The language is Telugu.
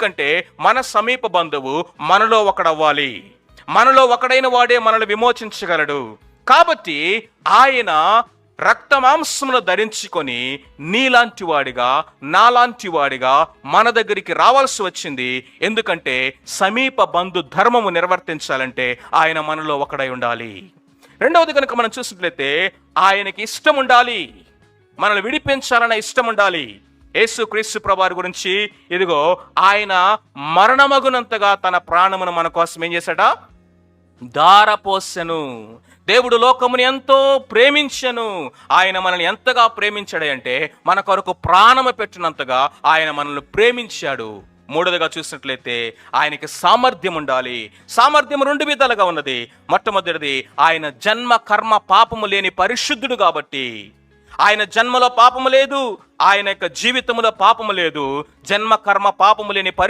ఎందుకంటే మన సమీప బంధువు మనలో ఒకడవ్వాలి. మనలో ఒకడైన వాడే మనల్ని విమోచించగలడు. కాబట్టి ఆయన రక్తమాంసమును ధరించుకొని నీలాంటి వాడిగా నాలాంటి వాడిగా మన దగ్గరికి రావాల్సి వచ్చింది. ఎందుకంటే సమీప బంధు ధర్మము నిర్వర్తించాలంటే ఆయన మనలో ఒకడై ఉండాలి. రెండవది కనుక మనం చూసినట్లయితే ఆయనకి ఇష్టం ఉండాలి మనల్ని విడిపించాలన్న ఇష్టం ఉండాలి యేసు క్రీస్తు ప్రభారి గురించి ఇదిగో ఆయన మరణమగునంతగా తన ప్రాణమును మన కోసం ఏం చేశాడా? దారపోసెను దేవుడు లోకముని ఎంతో ప్రేమించను. ఆయన మనల్ని ఎంతగా ప్రేమించాడు అంటే మన కొరకు ప్రాణము పెట్టినంతగా ఆయన మనల్ని ప్రేమించాడు. మూడవదిగా చూసినట్లయితే ఆయనకి సామర్థ్యం ఉండాలి. సామర్థ్యం రెండు విధాలుగా ఉన్నది. మొట్టమొదటిది ఆయన జన్మ కర్మ పాపము లేని పరిశుద్ధుడు కాబట్టి. ఆయన జన్మలో పాపము లేదు ఆయన యొక్క జీవితంలో పాపము లేదు జన్మ కర్మ పాపము లేని పరి